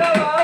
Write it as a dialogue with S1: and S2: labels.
S1: பிள்ளையாரே